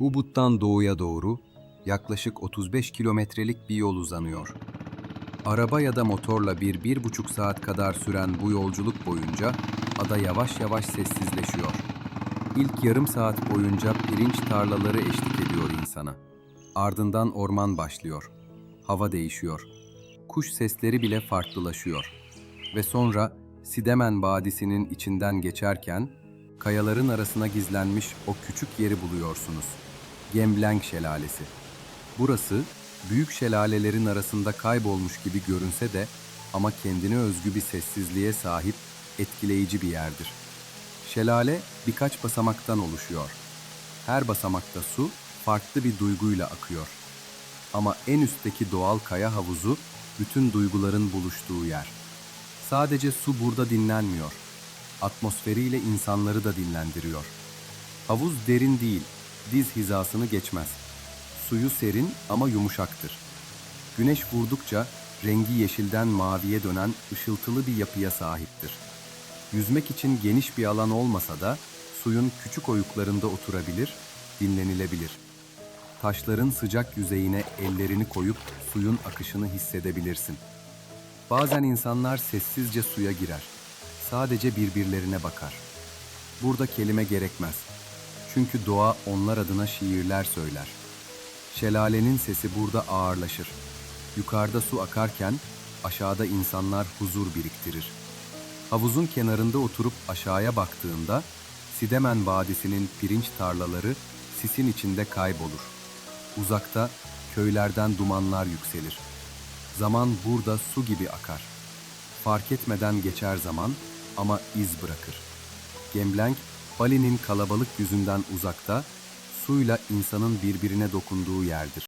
Ubud'dan doğuya doğru yaklaşık 35 kilometrelik bir yol uzanıyor. Araba ya da motorla bir, bir buçuk saat kadar süren bu yolculuk boyunca ada yavaş yavaş sessizleşiyor. İlk yarım saat boyunca pirinç tarlaları eşlik ediyor insana. Ardından orman başlıyor. Hava değişiyor. Kuş sesleri bile farklılaşıyor. Ve sonra Sidemen Vadisi'nin içinden geçerken kayaların arasına gizlenmiş o küçük yeri buluyorsunuz. Gembleng Şelalesi. Burası büyük şelalelerin arasında kaybolmuş gibi görünse de ama kendine özgü bir sessizliğe sahip etkileyici bir yerdir. Şelale birkaç basamaktan oluşuyor. Her basamakta su farklı bir duyguyla akıyor. Ama en üstteki doğal kaya havuzu bütün duyguların buluştuğu yer. Sadece su burada dinlenmiyor. Atmosferiyle insanları da dinlendiriyor. Havuz derin değil, diz hizasını geçmez. Suyu serin ama yumuşaktır. Güneş vurdukça rengi yeşilden maviye dönen ışıltılı bir yapıya sahiptir. Yüzmek için geniş bir alan olmasa da suyun küçük oyuklarında oturabilir, dinlenilebilir. Taşların sıcak yüzeyine ellerini koyup suyun akışını hissedebilirsin. Bazen insanlar sessizce suya girer. Sadece birbirlerine bakar. Burada kelime gerekmez. Çünkü doğa onlar adına şiirler söyler. Şelalenin sesi burada ağırlaşır. Yukarıda su akarken aşağıda insanlar huzur biriktirir. Havuzun kenarında oturup aşağıya baktığında Sidemen Vadisi'nin pirinç tarlaları sisin içinde kaybolur. Uzakta köylerden dumanlar yükselir. Zaman burada su gibi akar. Fark etmeden geçer zaman ama iz bırakır. Gembleng, Bali'nin kalabalık yüzünden uzakta, suyla insanın birbirine dokunduğu yerdir.